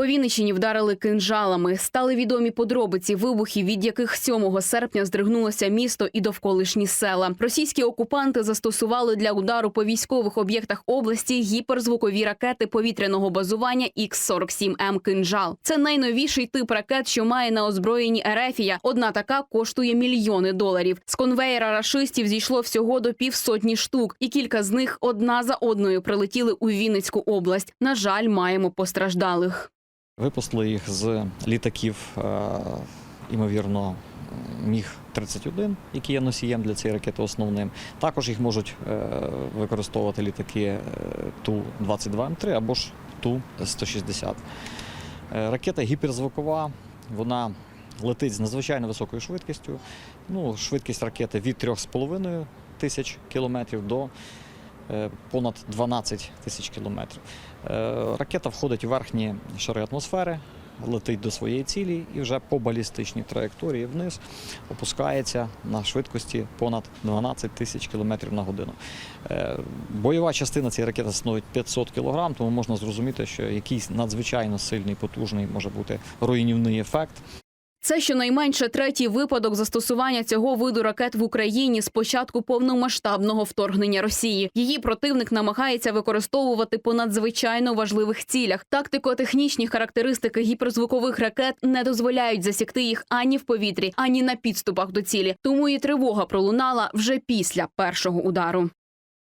По Вінниччині вдарили кинжалами. Стали відомі подробиці вибухів, від яких 7 серпня здригнулося місто і довколишні села. Російські окупанти застосували для удару по військових об'єктах області гіперзвукові ракети повітряного базування Х-47М «Кинжал». Це найновіший тип ракет, що має на озброєнні Ерефія. Одна така коштує мільйони доларів. З конвеєра рашистів зійшло всього до півсотні штук, і кілька з них одна за одною прилетіли у Вінницьку область. На жаль, маємо постраждалих. Випустили їх з літаків, е, ймовірно, міг 31 який є носієм для цієї ракети основним. Також їх можуть е, використовувати літаки е, Ту-22М3 або ж Ту-160. Е, Ракета гіперзвукова, вона летить з надзвичайно високою швидкістю. Ну, швидкість ракети від 3,5 тисяч кілометрів до е, понад 12 тисяч кілометрів. Е, Ракета входить у верхні шари атмосфери, летить до своєї цілі і вже по балістичній траєкторії вниз опускається на швидкості понад 12 тисяч кілометрів на годину. Е, Бойова частина цієї ракети становить 500 кілограм, тому можна зрозуміти, що якийсь надзвичайно сильний, потужний може бути руйнівний ефект. Це щонайменше третій випадок застосування цього виду ракет в Україні з початку повномасштабного вторгнення Росії. Її противник намагається використовувати по надзвичайно важливих цілях. Тактико-технічні характеристики гіперзвукових ракет не дозволяють засікти їх ані в повітрі, ані на підступах до цілі. Тому і тривога пролунала вже після першого удару.